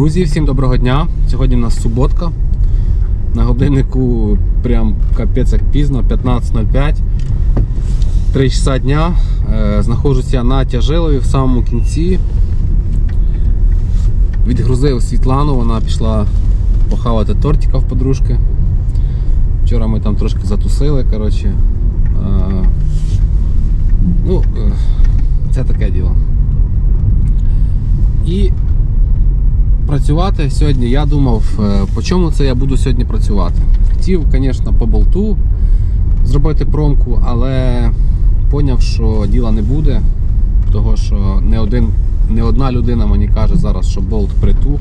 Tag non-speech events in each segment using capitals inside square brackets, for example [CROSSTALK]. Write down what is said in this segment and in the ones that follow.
Друзі, всім доброго дня. Сьогодні у нас суботка. На годиннику прям капець як пізно, 15.05. 3 часа дня. Е, Знаходжуся на Тяжилові в самому кінці. Відгрузив Світлану, вона пішла похавати тортика в подружки. Вчора ми там трошки затусили, коротше. Е, Ну, е, це таке діло. І працювати сьогодні я думав, е, по чому це я буду сьогодні працювати. Хотів, звісно, по болту зробити промку, але поняв, що діла не буде, того що не, один, не одна людина мені каже зараз, що болт притух.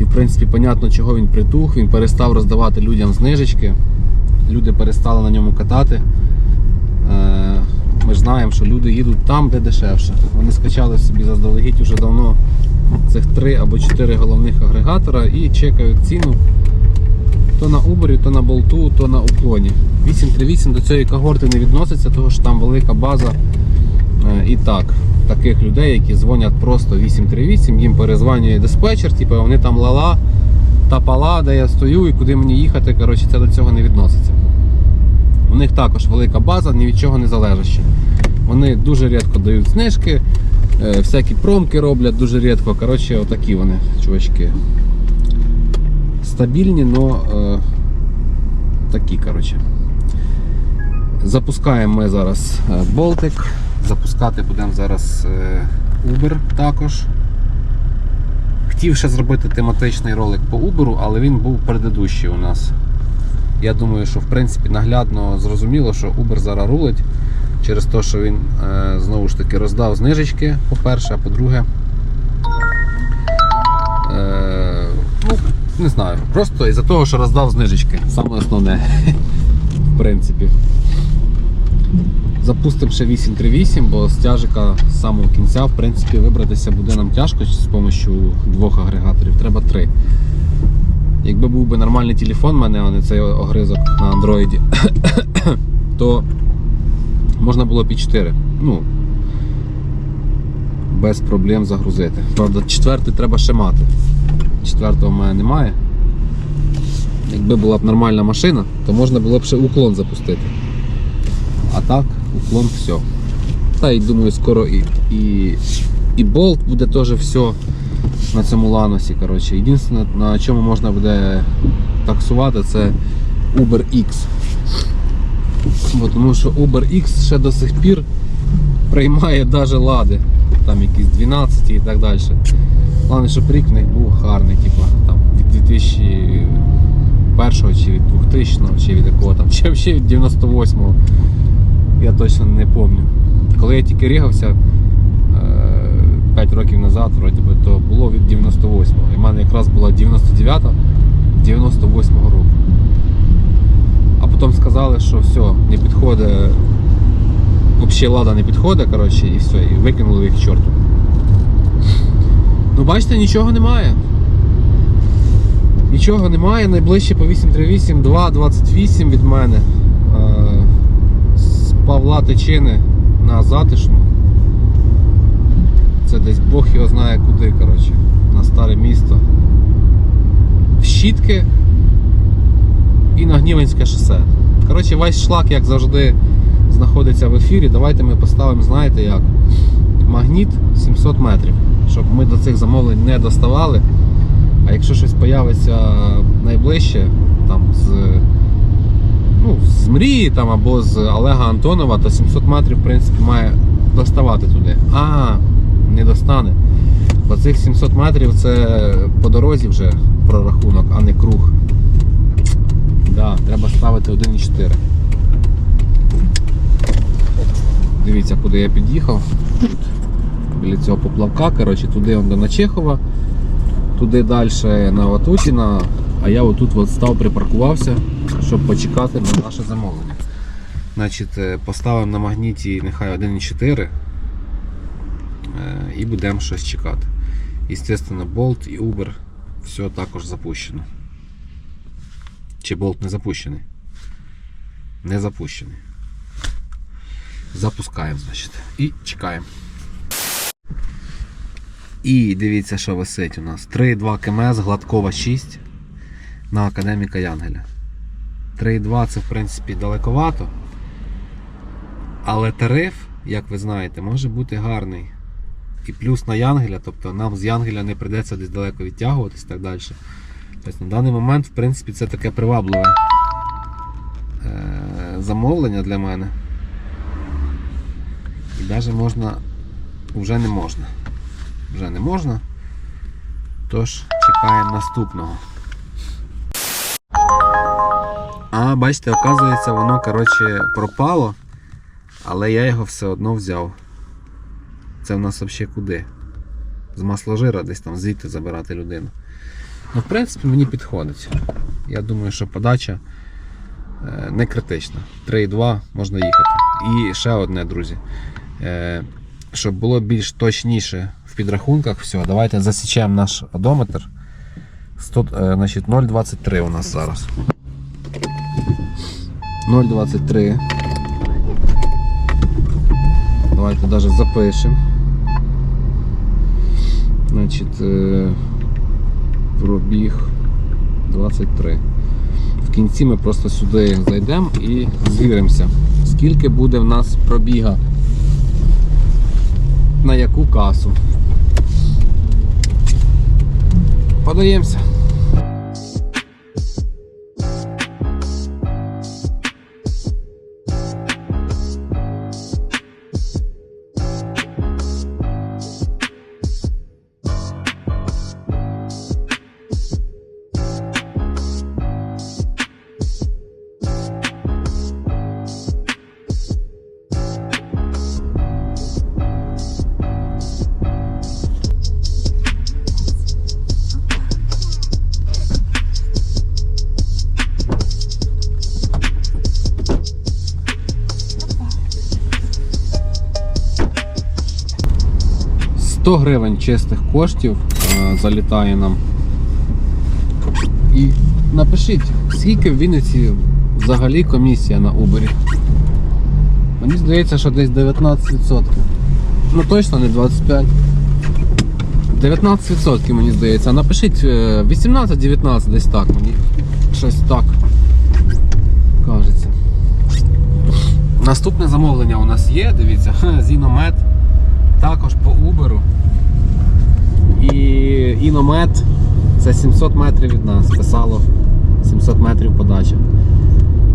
І в принципі, понятно, чого він притух. Він перестав роздавати людям знижечки. Люди перестали на ньому катати. Е, Ми ж знаємо, що люди їдуть там, де дешевше. Вони скачали собі заздалегідь уже давно цих три або чотири головних агрегатора і чекають ціну то на Uber, то на болту, то на уклоні. 838 до цієї когорти не відноситься, тому що там велика база. Е, І так, таких людей, які дзвонять просто 838, їм перезванює диспетчер, типу вони там лала, та пала, де я стою і куди мені їхати. Коротше, це до цього не відноситься. У них також велика база, ні від чого не залежаща. Вони дуже рідко дають знижки, е, всякі промки роблять дуже рідко. Коротше, отакі вони, чувачки. Стабільні, але такі, коротше. Запускаємо ми зараз е, болтик. Запускати будемо зараз е, Uber також. Хотів ще зробити тематичний ролик по Uber, але він був предыдущий у нас. Я думаю, що в принципі наглядно зрозуміло, що Uber зараз рулить через те, що він е, знову ж таки роздав знижечки, по-перше, а по-друге. Е, ну, не знаю, просто із-за того, що роздав знижечки. Саме основне. В принципі. Запустимо ще 838, бо з тяжика з самого кінця в принципі, вибратися буде нам тяжко з допомогою двох агрегаторів. Треба три. Якби був би нормальний телефон в мене, а не цей огризок на андроїді, [COUGHS] то можна було і 4. Ну, без проблем загрузити. Правда, четвертий треба ще мати. Четвертого в мене немає. Якби була б нормальна машина, то можна було б ще уклон запустити. А так, уклон все. Та й думаю, скоро і, і, і болт буде теж все на цьому ланосі. Єдине, на чому можна буде таксувати, це Uber X. Бо, тому що Uber X ще до сих пір приймає навіть лади. Там якісь 12 і так далі. Головне, щоб рік в них був гарний, типу, там, від 2001 чи від 2000 чи від якого там, [LAUGHS] чи взагалі від 98-го. Я точно не пам'ятаю. Коли я тільки рігався 5 років назад, вроді би, то було від 98-го. І в мене якраз була 99-та 98-го року. А потім сказали, що все, не підходить, взагалі лада не підходить, коротше, і все, і викинули їх чорту. Ну бачите, нічого немає. Нічого немає, найближче по 838 228 від мене. Е, З Павла Тичини на затишну. Це десь Бог його знає куди, коротше, на старе місто. В Щітки і на шосе. Коротше, весь шлак, як завжди, знаходиться в ефірі. Давайте ми поставимо, знаєте як, магніт 700 метрів, щоб ми до цих замовлень не доставали. А якщо щось появиться найближче, там з, ну, з мрії там, або з Олега Антонова, то 700 метрів в принципі має доставати туди. А, не достане. Бо цих 700 метрів це по дорозі вже прорахунок, а не круг. Да, треба ставити 1,4. Дивіться, куди я під'їхав. Біля цього поплавка, коротше, туди он до Начехова, туди далі на Ватутіна, а я отут от став, припаркувався, щоб почекати на наше замовлення. Значить, е, поставимо на магніті нехай 1,4 е, і будемо щось чекати. Естественно, Bolt і Uber все також запущено. Чи болт не запущений? Не запущений. Запускаємо, значить. І чекаємо. І дивіться, що висить у нас. 3,2 КМС, гладкова 6 на академіка Янгеля. 3,2 це в принципі далековато. Але тариф, як ви знаєте, може бути гарний. І плюс на Янгеля, тобто нам з Янгеля не прийдеться десь далеко відтягуватись і так далі. Тобто на даний момент, в принципі, це таке привабливе е, замовлення для мене. І навіть можна, вже не можна. Вже не можна. Тож чекаємо наступного. А, бачите, оказується, воно, коротше, пропало, але я його все одно взяв. Це в нас взагалі куди? З масложира десь там звідти забирати людину. Ну, в принципі, мені підходить. Я думаю, що подача е, не критична. 3,2 можна їхати. І ще одне, друзі. Е, щоб було більш точніше в підрахунках, все, давайте засічемо наш одометр. 100, е, значить, 0,23 у нас зараз. 0,23. Давайте даже запишемо. Значить, пробіг 23. В кінці ми просто сюди зайдемо і звіримося, скільки буде в нас пробіга. На яку касу. Подаємося. – 100 гривень чистих коштів е, залітає нам. І напишіть, скільки в Вінниці взагалі комісія на Uber? Мені здається, що десь 19%. Ну точно не 25%. 19% мені здається. Напишіть е, 18-19 десь так мені. Щось так кажеться. Наступне замовлення у нас є, дивіться, [LAUGHS] Зіномет. Також по Uber. І іномет це 700 метрів від нас. Писало 700 метрів подача.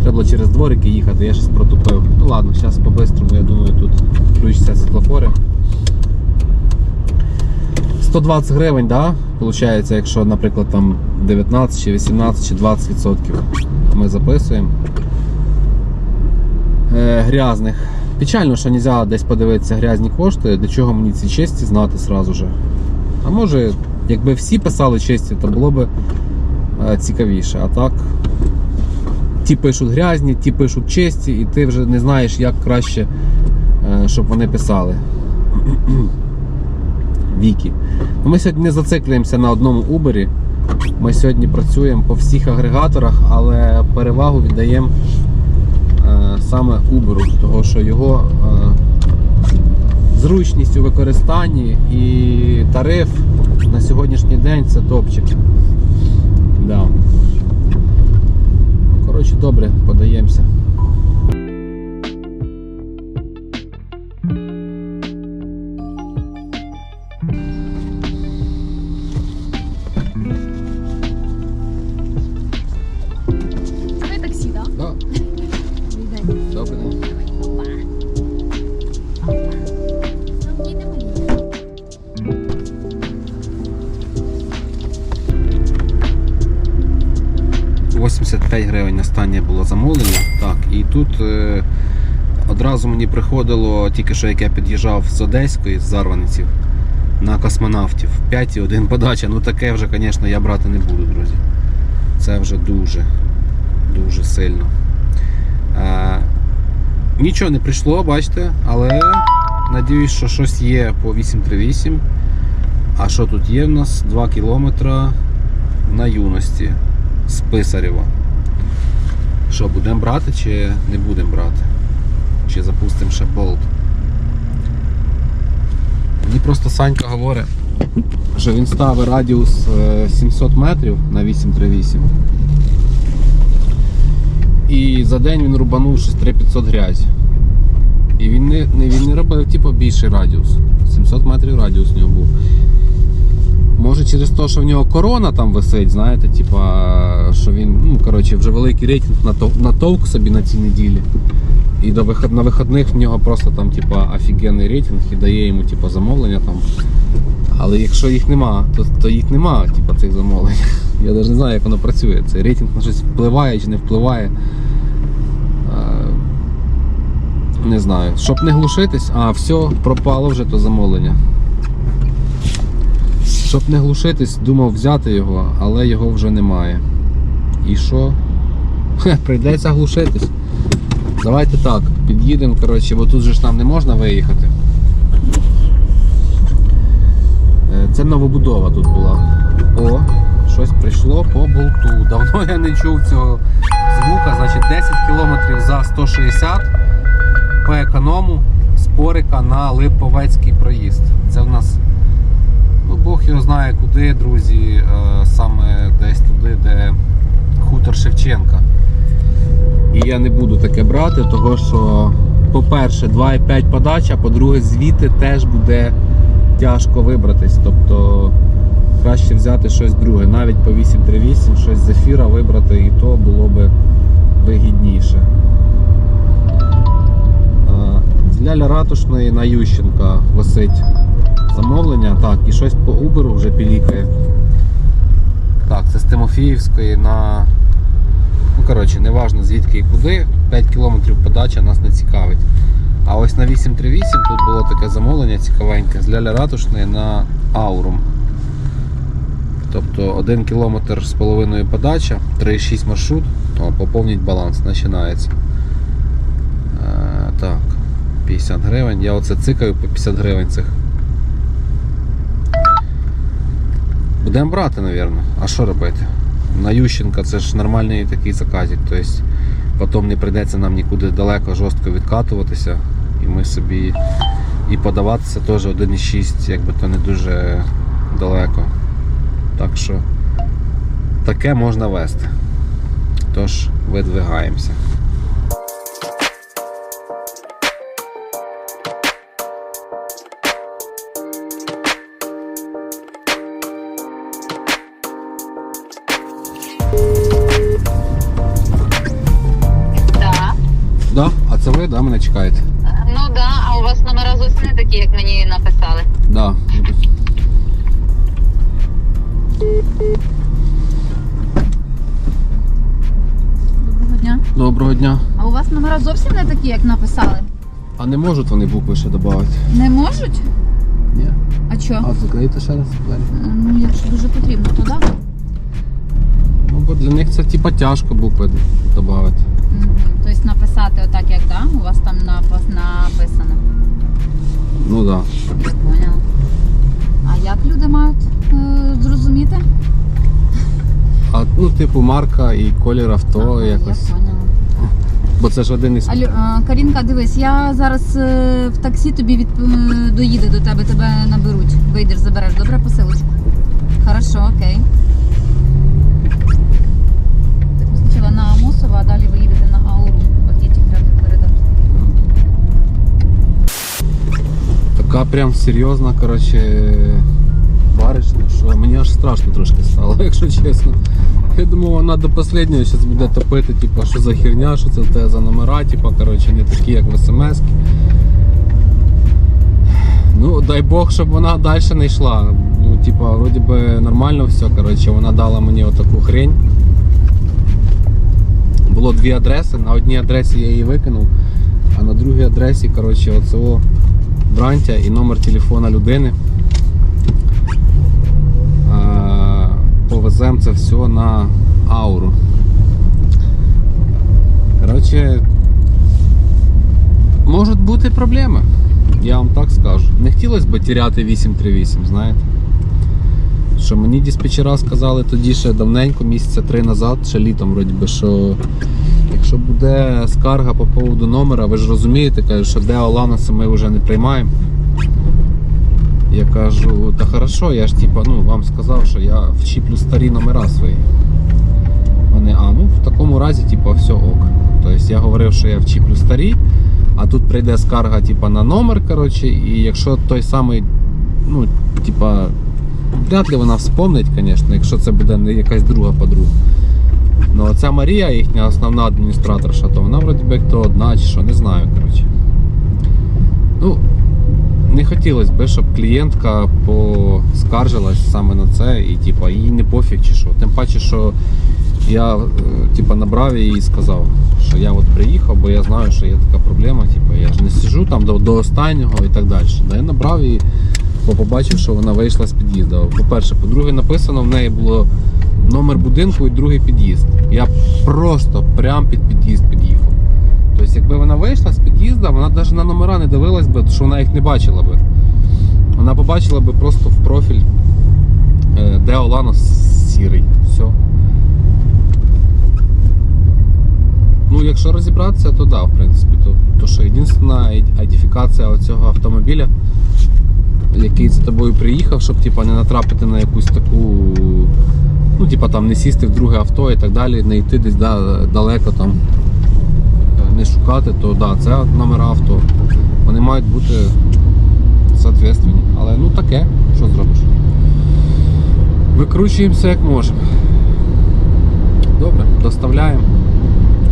Треба було через дворики їхати, я щось протупив. Ну ладно, зараз по-бистрому, я думаю, тут включаться світлофори. 120 гривень, да? Получається, якщо, наприклад, там 19 чи 18 чи 20 відсотків ми записуємо. Е, грязних. Печально, що не можна десь подивитися грязні кошти, для чого мені ці честі знати сразу же. А може, якби всі писали честі, то було б е, цікавіше. А так, ті пишуть грязні, ті пишуть честі, і ти вже не знаєш, як краще, е, щоб вони писали. [CLEARS THROAT] Віки. Ну, Ми сьогодні не зациклюємося на одному Uber. Ми сьогодні працюємо по всіх агрегаторах, але перевагу віддаємо саме Uber, тому що його е, зручність у використанні і тариф на сьогоднішній день це топчик. Да. Ну, Коротше, добре, подаємося. Мені приходило, тільки що як я під'їжджав з Одеської, з Зарваниців, на космонавтів. 5,1 подача. Ну таке вже, звісно, я брати не буду, друзі. Це вже дуже, дуже сильно. Е, нічого не прийшло, бачите, але надіюсь, що щось є по 838. А що тут є в нас? 2 кілометра на юності з Писарєва. Що, будемо брати чи не будемо брати? Чи запустимо ще болт? Мені просто Санька говорить, що він ставить радіус е, 700 метрів на 838. І за день він рубанув щось 3500 грязь. І він не, він не робив типу, більший радіус. 700 метрів радіус у нього був. Може через те, що в нього корона там висить, знаєте, типа, що він, ну, коротше, вже великий рейтинг натов- натовк собі на цій неділі. І до виход, на вихідних в нього просто там, типа, офігенний рейтинг і дає йому типа, замовлення там. Але якщо їх нема, то, то їх нема, типа, цих замовлень. [LAUGHS] Я навіть не знаю, як воно працює. Цей рейтинг на щось впливає чи не впливає. Е, Не знаю. Щоб не глушитись, а все, пропало вже то замовлення. Щоб не глушитись, думав взяти його, але його вже немає. І що? Прийдеться глушитись. Давайте так, під'їдемо, коротше, бо тут же ж нам не можна виїхати. Е, Це новобудова тут була. О, щось прийшло по болту. Давно я не чув цього звука. Значить 10 км за 160 по економу з Порика на Липовецький проїзд. Це в нас, ну Бог його знає куди, друзі, е, саме десь туди, де хутор Шевченка. І я не буду таке брати, того що, по-перше, 2,5 подача, по-друге, звідти теж буде тяжко вибратись. Тобто краще взяти щось друге. Навіть по 838 щось з ефіра вибрати, і то було би вигідніше. З Ляля Ратушної на Ющенка висить замовлення. Так, і щось по Uber вже пілікає. Так, це з Тимофіївської на Ну, коротше, неважно звідки і куди, 5 кілометрів подача нас не цікавить. А ось на 838 тут було таке замовлення цікавеньке з Ляля Ратушної на Аурум. Тобто 1 кілометр з половиною подача, 3,6 маршрут, О, поповніть баланс, починається. Е, так, 50 гривень. Я оце цикаю по 50 гривень цих. Будемо брати, мабуть. А що робити? На Ющенка це ж нормальний такий заказик. Тобто потім не прийдеться нам нікуди далеко жорстко відкатуватися. І ми собі і подаватися теж 1,6, якби то не дуже далеко. Так що таке можна вести. Тож видвигаємося. Да, мене чекаєте? Ну да, а у вас номера зовсім не такі, як мені написали. Да. Доброго дня. Доброго дня. А у вас номера зовсім не такі, як написали? А не можуть вони букви ще додати? Не можуть? Ні. А що? А закрийте ще раз двері. Ну, якщо дуже потрібно, то да. Ну, бо для них це типа тяжко букви додати. Тобто написати отак, як да? Типу, марка і колір авто якось. Я поняла. Бо це ж один із. Алю, Карінка, дивись, я зараз е, в таксі тобі від, е, доїде до тебе, тебе наберуть. Вийдеш, забереш, добре посилочку? Хорошо, окей. Так, спочатку на Амосова, а далі ви їдете на Ауру. Пакетик треба передати. Така прям серйозна, коротше, баришня, що мені аж страшно трошки стало, [LAUGHS] якщо чесно. Я думав, вона до останнього зараз буде топити, типу, що за херня, що це тебе за номера, типу, коротше, не такі, як в смс. Ну, дай Бог, щоб вона далі не йшла. Ну, типа, вроді би нормально все, коротше, вона дала мені отаку хрень. Було дві адреси, на одній адресі я її викинув, а на другій адресі, коротше, оцього брантя і номер телефона людини. Повеземо це все на ауру. Коротше, можуть бути проблеми. Я вам так скажу. Не хотілося б тіряти 838, знаєте. Що мені диспетчера сказали тоді ще давненько, місяця три назад, ще літом, вроді би, що якщо буде скарга по поводу номера, ви ж розумієте, кажуть, що Део Ланоса ми вже не приймаємо. Я кажу, та хорошо, я ж типа, ну, вам сказав, що я вчіплю старі номера свої. Вони, а, ну в такому разі, типа, все ок. Тобто я говорив, що я вчіплю старі, а тут прийде скарга, типа, на номер, коротше, і якщо той самий, ну, типа, вряд ли вона вспомнить, звісно, якщо це буде не якась друга подруга. Ну, оця Марія, їхня основна адміністраторша, то вона вроді би як одна чи що, не знаю, коротше. Ну, не хотілося б, щоб клієнтка поскаржилась саме на це і типа, їй не пофіг чи що. Тим паче, що я е, типа, набрав її і сказав, що я от приїхав, бо я знаю, що є така проблема. Типа, я ж не сиджу там до, до останнього і так далі. Да, я набрав її, бо побачив, що вона вийшла з під'їзду. По-перше, по-друге, написано в неї було номер будинку і другий під'їзд. Я просто прям під під'їзд під'їхав. Тобто, якби вона вийшла з під'їзду, вона навіть на номера не дивилась би, що вона їх не бачила би. Вона побачила би просто в профіль е, де Олано сірий. Все. Ну, якщо розібратися, то да, в принципі. То, то що єдина ідентифікація цього автомобіля, який за тобою приїхав, щоб типа, не натрапити на якусь таку. Ну, типа там не сісти в друге авто і так далі, не йти десь да, далеко там не шукати, то да, це номера авто. Вони мають бути соответственні. Але ну таке, що зробиш? Викручуємося як можемо. Добре, доставляємо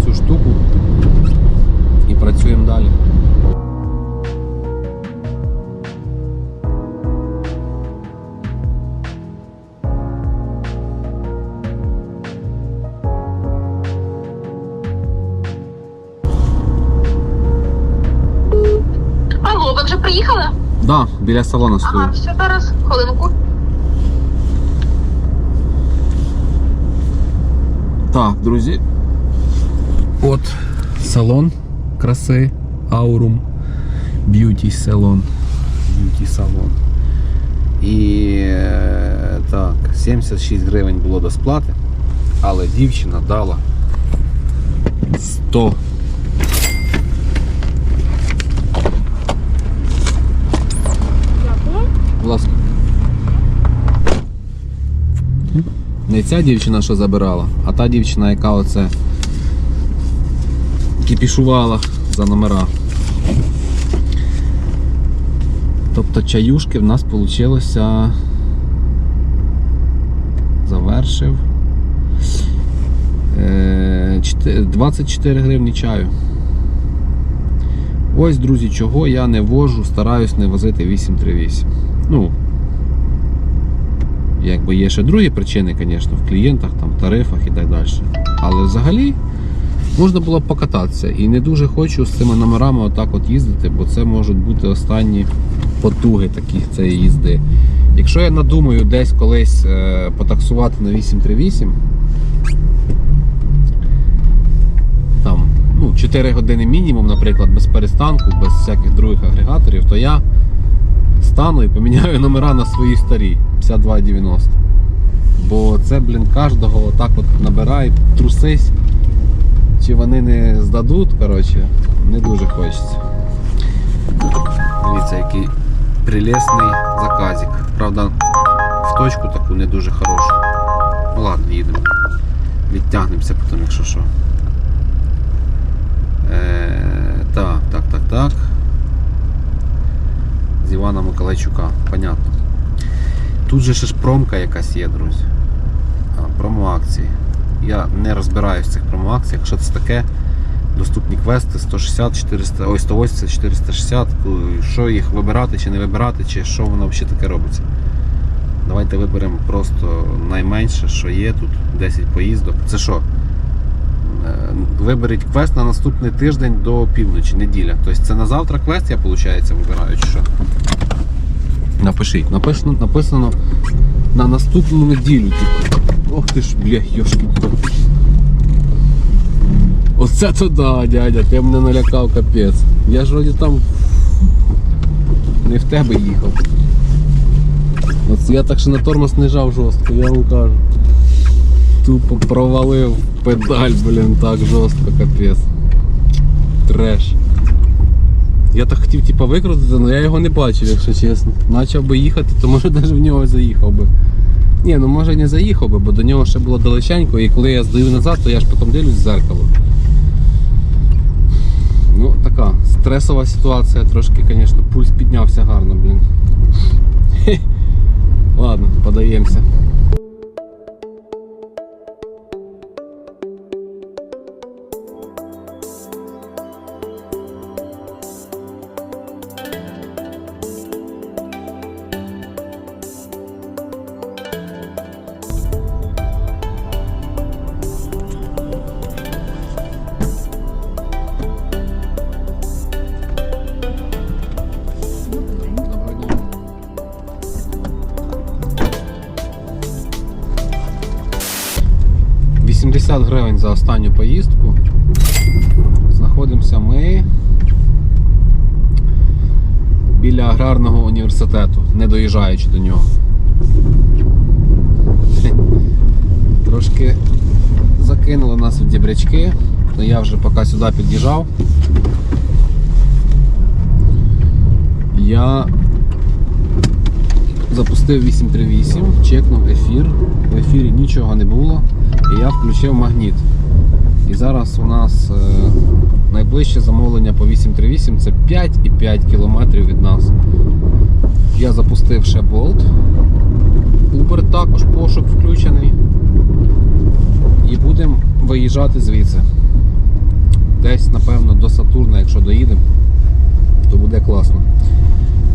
цю штуку і працюємо далі. Да, біля салону стою. Ага, все зараз, хвилинку. Так, друзі. От салон краси Aurum Beauty Salon. Beauty Salon. І е, так, 76 гривень було до сплати, але дівчина дала 100. Будь ласка. Не ця дівчина, що забирала, а та дівчина, яка оце кіпішувала за номера. Тобто чаюшки в нас вийшло завершив е, 24 гривні чаю. Ось, друзі, чого я не вожу, стараюсь не возити 838. Ну, Якби є ще другі причини, звісно, в клієнтах, там, тарифах і так далі. Але взагалі можна було б покататися. І не дуже хочу з цими номерами отак от їздити, бо це можуть бути останні потуги такі цієї їзди. Якщо я надумаю десь колись е, потаксувати на 838, там, ну, 4 години мінімум, наприклад, без перестанку, без всяких других агрегаторів, то я стану і поміняю [LAUGHS] номера на свої старі 52,90. Бо це, блін, кожного отак от набирай, трусись. Чи вони не здадуть, коротше, не дуже хочеться. Дивіться, який прелесний заказик. Правда, в точку таку не дуже хорошу. Ну ладно, їдемо. Відтягнемося потім, якщо що. Е, так, так, так, так з Івана Миколайчука. Понятно. Тут же ж промка якась є, друзі. А, Промо-акції. Я не розбираюсь в цих промо-акціях. Що це таке? Доступні квести 160, 400, ой, 180, 460. Що їх вибирати чи не вибирати, чи що воно взагалі таке робиться. Давайте виберемо просто найменше, що є тут, 10 поїздок. Це що? Е, Виберіть квест на наступний тиждень до півночі, неділя. Тобто це на завтра квест, я виходить, вибираю чи що? Напишіть. Написано, написано на наступну неділю. Типу. Ох ти ж, бля, кот. Оце то да, дядя, ти мене налякав капець. Я ж вроді там не в тебе їхав. От я так ще на тормоз не жав жорстко, я вам кажу. Тупо провалив педаль, блін, так жорстко, капець. Треш. Я так хотів типу, викрутити, але я його не бачив, якщо чесно. Почав би їхати, то може [LAUGHS] навіть в нього заїхав би. Ні, ну може не заїхав би, бо до нього ще було далеченько, і коли я здаю назад, то я ж потім дивлюсь в зеркало. Ну, така стресова ситуація, трошки, звісно, пульс піднявся гарно, блін. [LAUGHS] Ладно, подаємося. Університету, не доїжджаючи до нього. [LAUGHS] Трошки закинуло нас в дібрячки, то я вже поки сюди під'їжджав. Я запустив 838, чекнув ефір. В ефірі нічого не було. І я включив магніт. І зараз у нас е, найближче замовлення по 838 це 5,5 кілометрів від нас. Я запустив ще болт. Uber також пошук включений. І будемо виїжджати звідси. Десь, напевно, до Сатурна, якщо доїдемо, то буде класно.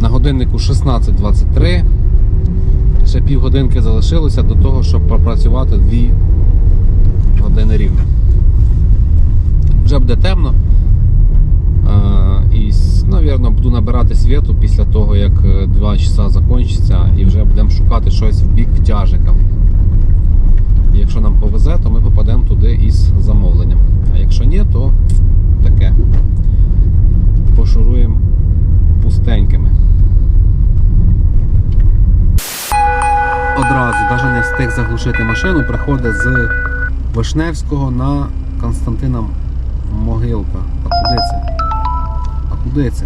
На годиннику 16.23. Ще півгодинки залишилося до того, щоб пропрацювати 2 години рівно. Вже буде темно. Е, мабуть, буду набирати світу після того, як 2 часа закінчиться, і вже будемо шукати щось в бік тяжика. Якщо нам повезе, то ми попадемо туди із замовленням. А якщо ні, то таке. Пошуруємо пустенькими. Одразу, навіть не встиг заглушити машину, приходить з Вишневського на Константина Могилка. А куди це? Куди це?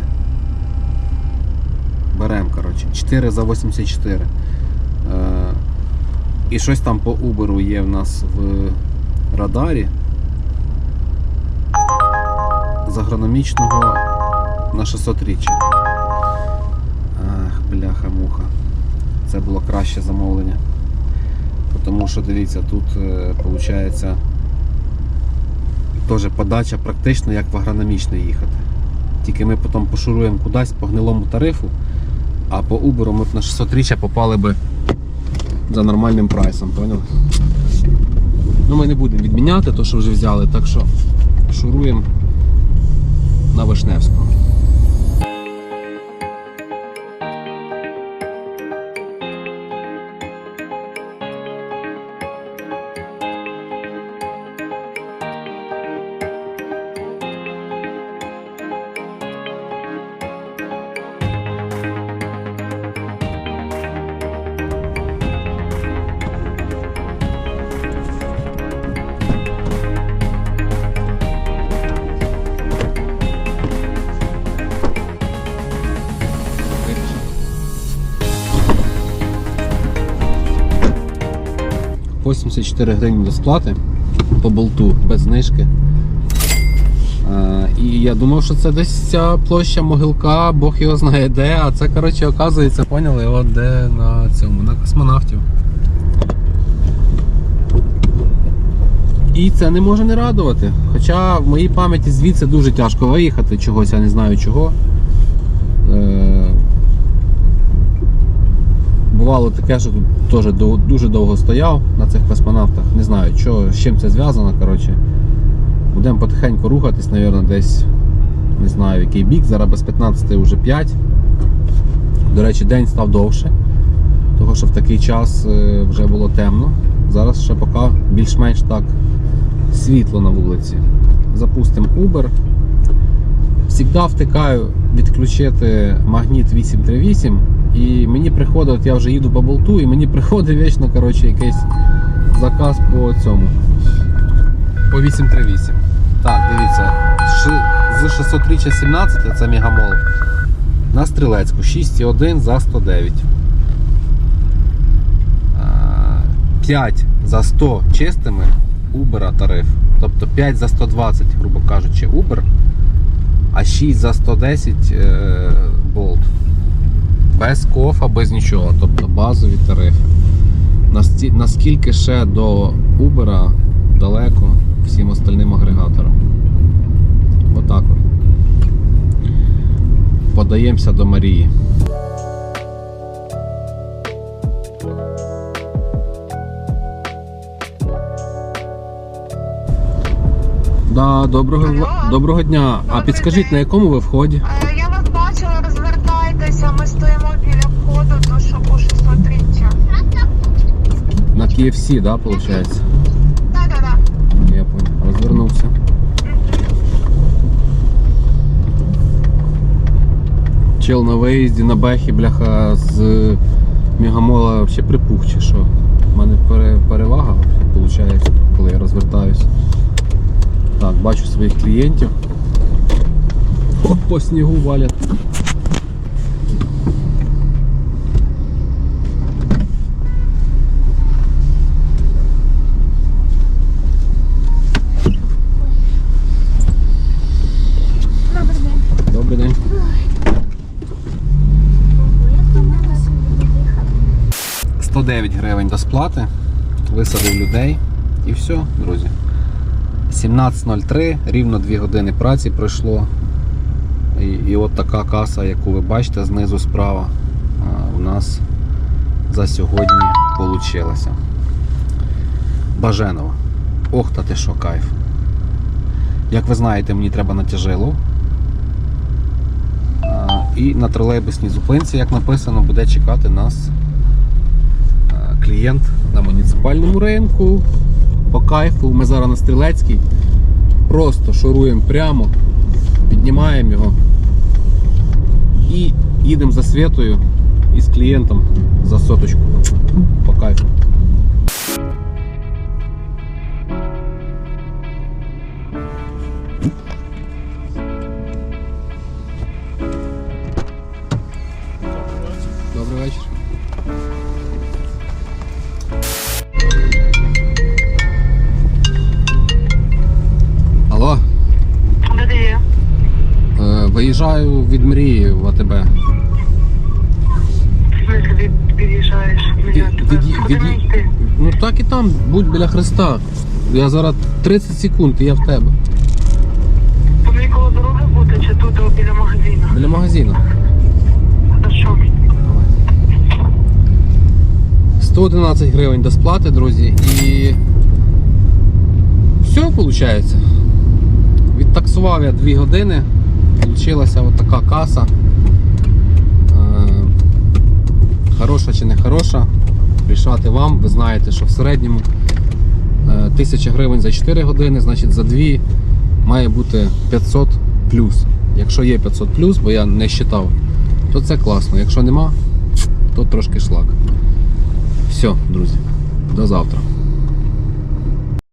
Берем, коротше. 4 за 84. Е, і щось там по Uber є в нас в радарі. З агрономічного на 600 річчя. Ах, бляха-муха. Це було краще замовлення. Тому що дивіться, тут виходить теж подача практично як в агрономічний їхати. Тільки ми потім пошуруємо кудись по гнилому тарифу, а по Uber ми б на 600 річчя попали би за нормальним прайсом, поняли? Ну ми не будемо відміняти те, що вже взяли, так що шуруємо на Вишневського. – 84 гривні до сплати по болту без знижки. Е, І я думав, що це десь ця площа могилка, Бог його знає де, а це, коротше, оказується, поняли, от де на цьому, на космонавтів. І це не може не радувати. Хоча в моїй пам'яті звідси дуже тяжко виїхати, чогось я не знаю чого. Е, Бувало таке, що тут теж дуже довго стояв на цих космонавтах. Не знаю, що, з чим це зв'язано. коротше. Будемо потихеньку рухатись, мабуть, десь не знаю, який бік. Зараз без 15 вже 5. До речі, день став довше, тому що в такий час е, вже було темно. Зараз ще поки більш-менш так світло на вулиці. Запустимо Uber. Всігда втикаю відключити магніт 838 і мені приходить, я вже їду по болту, і мені приходить вічно коротше, якийсь заказ по цьому. По 838. Так, дивіться. З з 600 17, це мегамол, на стрілецьку 6,1 за 109. Е, 5 за 100 чистими Uber тариф. Тобто 5 за 120, грубо кажучи, Uber, а 6 за 110 е, Bolt. Без кофа, без нічого. Тобто базові тарифи. Наскільки ще до Uber далеко всім остальним агрегаторам. Отак от. Подаємося до Марії. Да, доброго, доброго дня. А підскажіть, на якому ви вході? Е, Я вас бачила, розвертайтеся. Ми стоїмо біля входу до шоку 603. На KFC, да, виходить? Так-так-так. Я понял. Розвернувся. Чел на виїзді на бехі, бляха, з мегамола взагалі припух чи що. У мене перевага виходить, коли я розвертаюсь. Так, бачу своїх клієнтів. О, по снігу валять. Добрий день. – 109 гривень до сплати. Висадив людей. І все, друзі. 17.03, рівно 2 години праці пройшло. І, і от така каса, яку ви бачите знизу справа, а, у нас за сьогодні вийшла. Баженова. Ох, та ти що, кайф. Як ви знаєте, мені треба на тяжилу. І на тролейбусній зупинці, як написано, буде чекати нас клієнт на муніципальному ринку. По кайфу. Ми зараз на стрілецькій. Просто шуруємо прямо, піднімаємо його і їдемо за світою із клієнтом за соточку. По кайфу. В АТБ. Під'їжджаєш. Куди мені йти? Ну так і там, будь біля Христа. Я зараз 30 секунд і я в тебе. По мені коло дороги бути чи тут о, біля магазину? Біля магазину. А що? 111 гривень до сплати, друзі, і все виходить. Відтаксував я 2 години, Получилася от така каса. Е, Хороша чи не хороша, рішати вам. Ви знаєте, що в середньому е, 1000 гривень за 4 години, значить за 2 має бути 500 плюс. Якщо є 500 плюс, бо я не считав, то це класно. Якщо нема, то трошки шлак. Все, друзі, до завтра.